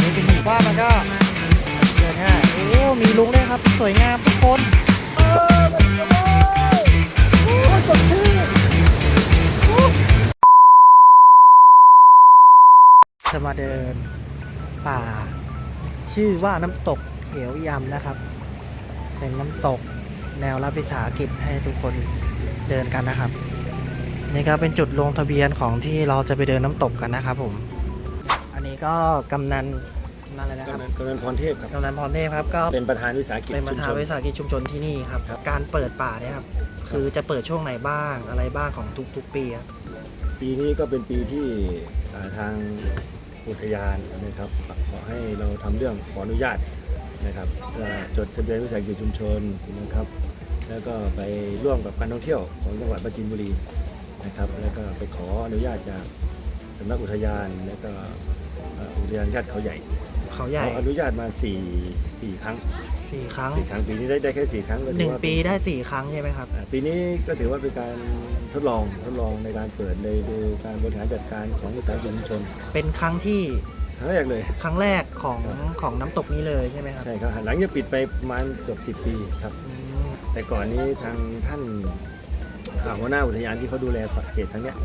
นี่เป็นหมู่บ้านมันก็เดินง่ายโอ้ มีลุงด้วยครับ สวยงามทุกคนโอ้สดชื่นจะมาเดินป่า ชื่อว่าน้ำตกเขียวยำนะครับ เป็นน้ำตกแนวรับวิสาหกิจให้ทุกคนเดินกันนะครับ นี่ก็เป็นจุดลงทะเบียนของที่เราจะไปเดินน้ำตกกันนะครับผม อันนี้ก็กำนันกำนันอะไรนะคกำรับนันกำนันพรเทพครับ กำนันพรเทพครับก็เป็นประธานวิสาหกิจเป็นประธานชุมช วิสาหกิจชุมชนที่นี่ครับ ครับ การเปิดป่าเนี่ยครับคือจะเปิดช่วงไหนบ้างอะไรบ้างของทุกๆปีครับ ปีนี้ก็เป็นปีที่อ่าทางอุทยานนะครับขอให้เราทำเรื่องขออนุญาตนะครับเอ่อจดทะเบียนวิสาหกิจชุมชนนะครับ แล้วก็ไปร่วมกับการท่องเที่ยวของจังหวัดปราจีนบุรี นะครับ แล้วก็ไปขออนุญาตจากสำนักอุทยานแล้วก็เอ่ออุทยานแห่งชาติเขาใหญ่เขาใหญ่ขออนุญาตมาสี่สี่ครั้งสี่ครั้งสี่ครั้งปีนี้ได้ได้แค่สี่ครั้งก็หถืนึ่องว่าปีได้สี่ครั้งใช่ไหมครับ อ่าปีนี้ก็ถือว่าเป็นการทดลองทดลองในการเปิดในดูการบริหารจัดการของวิสาหกิจชุมชนเป็นครั้งที่ครั้งแรกเลย ครั้งแรกของของน้ำตกนี้เลยใช่ไหมครับใช่ครับหลังจากปิดไปประมาณเกือบ10ปีครับ อืมแต่ก่อนนี้ทางท่านอ่า หัวหน้าอุทยานที่เขาดูแลเขตทั้งเนี้ย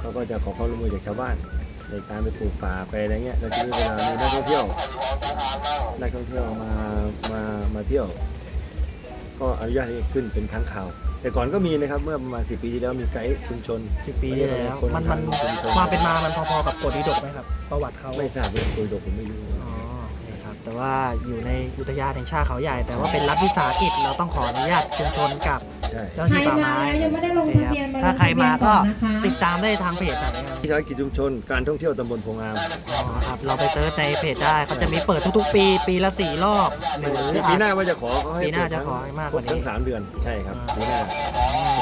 เขาก็จะขอความร่วมมือจากชาวบ้านในการไปปลูกป่าไปอะไรเงี้ยแล้วทีนี้เวลามีนักท่องเที่ยวนักท่องเที่ยวมามามาเที่ยว ก็อนุญาตให้ขึ้นเป็นครั้งคราว แต่ก่อนก็มีนะครับเมื่อประมาณ10ปีที่แล้วมีไกด์ชุมชนสิบปีที่แล้วคนมันมันทางชุมชนความเป็นมา มันพอๆกับกฎดิดกไหมครับ ประวัติเขาไม่ทราบเลยคุยดกผมไม่รู้อ๋อนี่ครับ แต่ว่าอยู่ในอุทยานแห่งชาติเขาใหญ่ แต่ว่าเป็นรัฐวิสาหกิจเราต้องขออนุญาตชุมชนกับใช่ เจ้าหน้าที่ป่าไม้ใครมาแล้วยังไม่ได้ลงทะเบียนมาถ้าใครมาก็ลงทะเบียนก่อนนะคะติดตามได้ทางเพจไหนครับวิสาหกิจชุมชนการท่องเที่ยวตำบลโพงามอ๋อครับเราไปเซิร์ชในเพจได้เขาจะมีเปิดทุกๆ ปีปีละสี่รอบหรือ ปีปีหน้าว่าจะขอเขาให้ปีหน้าเปิดจะทั้งขอให้มากกว่านี้ทั้งสามเดือนใช่ครับอ่าปีหน้า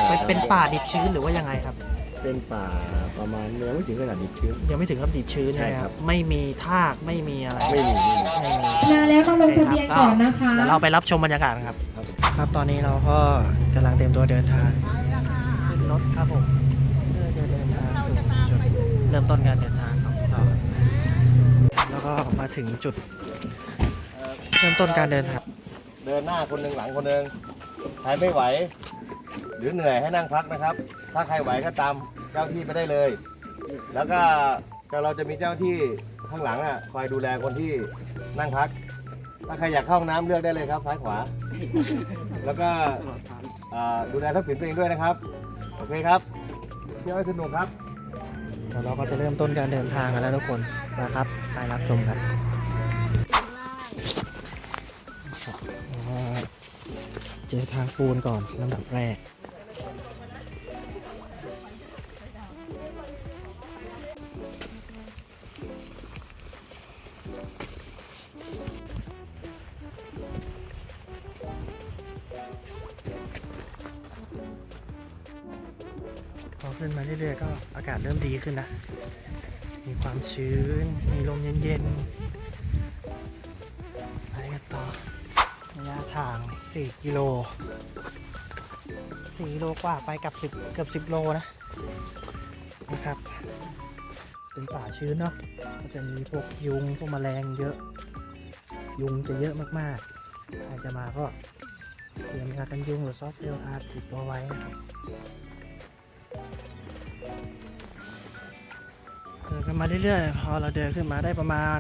เป็นเป็นป่าดิบชื้นหรือว่ายังไงครับ เป็นป่าประมาณยังไม่ถึงขนาดดิบชื้น ยังไม่ถึงกับดิบชื้นใช่ใช่ไหมคครัรับ บ ไม่มีทากไม่มีอะไรไม่มีไม่มีไม่มี มาแล้วมาลงทะเบียนก่อนนะคะ เดี๋ยวเราไปรับชมบรรยากาศกันครับ ครับ ครับตอนนี้เราก็กำลังเตรียมตัวเดินทางขึ้นรถครับผมเพื่อจะเดินทางสู่จุดเริ่มต้นการเดินทางของเราแล้วก็มาถึงจุดเริ่มต้นการเดินทางเดินหน้าคนหนึ่งหลังคนหนึ่งใครไม่ไหว หรือเหนื่อยให้นั่งพักนะครับ ถ้าใครไหวก็ตามเจ้าที่ไปได้เลย แล้วก็เราจะมีเจ้าที่ข้างหลังอะคอยดูแลคนที่นั่งพัก ถ้าใครอยากเข้าห้องน้ำเลือกได้เลยครับซ้ายขวา แล้วก็อ่าดูแลทรัพย์สินตัวเองด้วยนะครับ โอเคครับเที่ยวให้สนุกครับเดี๋ยวเราก็จะเริ่มต้นการเดินทางกันแล้วทุกคนนะครับไปรับชมกันเจอทางปูนก่อนลำดับแรก ขึ้นมาเรื่อยๆก็อากาศเริ่มดีขึ้นนะ มีความชื้น มีลมเย็นๆไปกันต่อระยะทาง 4 กิโล4กิโลกว่าไปกับ 10 เกือบ 10 โลนะนะครับ เป็นป่าชื้นเนาะก็จะมีพวกยุงพวกแมลงเยอะ ยุงจะเยอะมากๆใครจะมาก็เตรียมยากันยุงหรือซอฟต์เจลทาติดตัวไว้นะครับ เดินกันมาเรื่อยๆ พอเราเดินขึ้นมาได้ประมาณ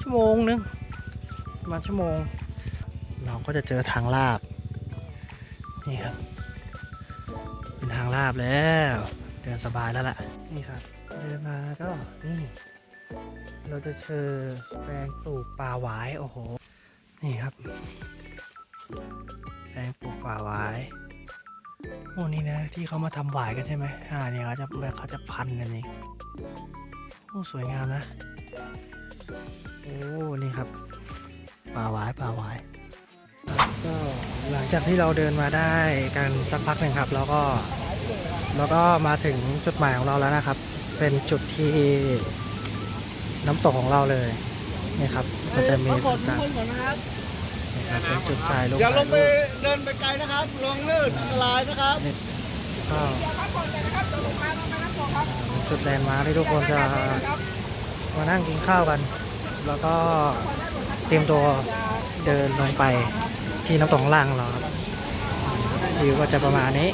ชั่วโมงนึงประมาณชั่วโมง เราก็จะเจอทางลาบ นี่ครับ เป็นทางลาบแล้ว เดินสบายแล้วล่ะ นี่ครับ เดินมาก็นี่ เราจะเจอแปลงปลูกป่าหวาย โอ้โห นี่ครับ แปลงปลูกป่าหวาย โอ้นี่นะที่เขามาทำหวายกันใช่ไหมอ่าเนี่ยเขาจะเขาจะพันกันเองโอ้สวยงามนะ โอ้นี่ครับป่าหวายป่าหวายก็หลังจากที่เราเดินมาได้กันสักพักหนึ่งครับ แล้วก็แล้วก็มาถึงจุดหมายของเราแล้วนะครับ เป็นจุดที่น้ำตกของเราเลยนี่ครับมันจะมีจุดต่า งนี่ครับเป็นจุดถ่ายลงอย่าลงไปเดินไปไกลนะครับลงลื่นอันตรายนะครับก็จุดแลนด์มาร์คที่ทุกคนจะมานั่งกินข้าวกัน แล้วก็เตรียมตัวเดินลงไปที่น้ำตกล่างของเราครับวิวก็จะประมาณนี้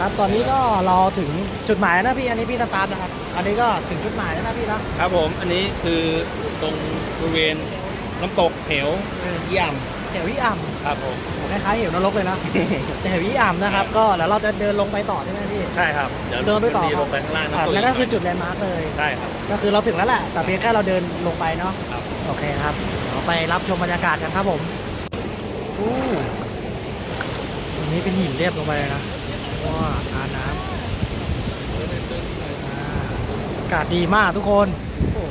ครับตอนนี้ก็เราถึงจุดหมายแล้วนะพี่อันนี้พี่สตาร์ทนะครับ อันนี้ก็ถึงจุดหมายแล้วนะพี่นะครับผมอันนี้คือตรงบริเวณน้ำตกเหวเยี่ยมเหววิอ่ำครับผมโหคล้ายๆเหวนรกเลยนะแต่เหววิอ่ำนะครับ ก็แล้วเราจะเดินลงไปต่อใช่ไหมพี่ใช่ครับเดี๋ยวเดินไปต่อจะมีลงไปข้างล่างครับน้ำตกแล้วก็คืออีจุดแลนด์มาร์คเลยใช่ครับก็คือเราถึงแล้วแหละแต่เพียงแค่เราเดินลงไปเนาะครับโอเคครับเราไปรับชมบรรยากาศกันครับผมอู้ตรงนี้เป็นหินเรียบลงไปเลยนะ ว้าทาน้ำอาอากาศดีมากทุกคน โอ้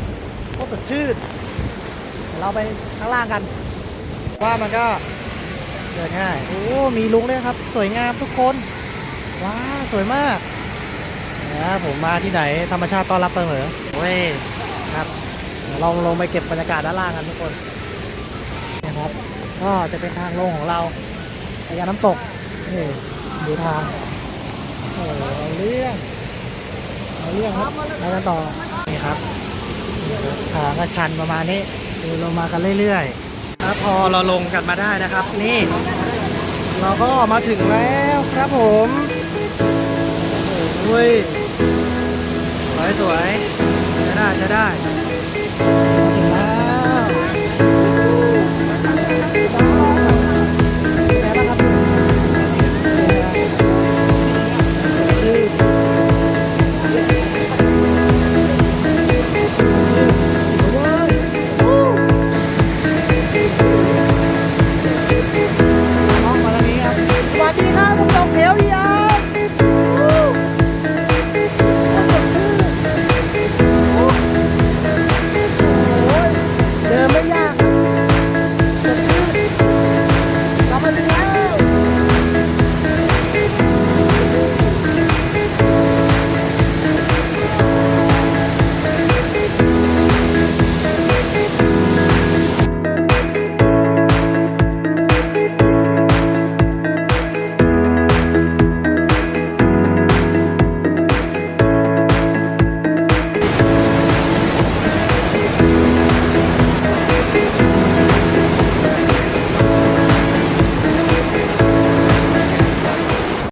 โคตรสดชื่นเดี๋ยวเราไปข้างล่างกัน ว่ามันก็เดินง่าย โอ้ มีลุงด้วยครับ สวยงามทุกคน ว้า สวยมากนะผมมาที่ไหนธรรมชาติต้อนรับเสมอเว้ยครับลองลงไปเก็บบรรยากาศด้านล่างกันทุกคนนะครับก็จะเป็นทางลงของเราไปยังน้ำตกนี่ดูทาง โอ้โหเอาเรื่องเอาเรื่องครับไปกันต่อนี่ครับทางก็ชันประมาณนี้เดินลงมากันเรื่อยๆแล้วพอเราลงกันมาได้นะครับ นี่ เราก็มาถึงแล้วครับผมโอ้ยสวยสวยๆจะได้จะได้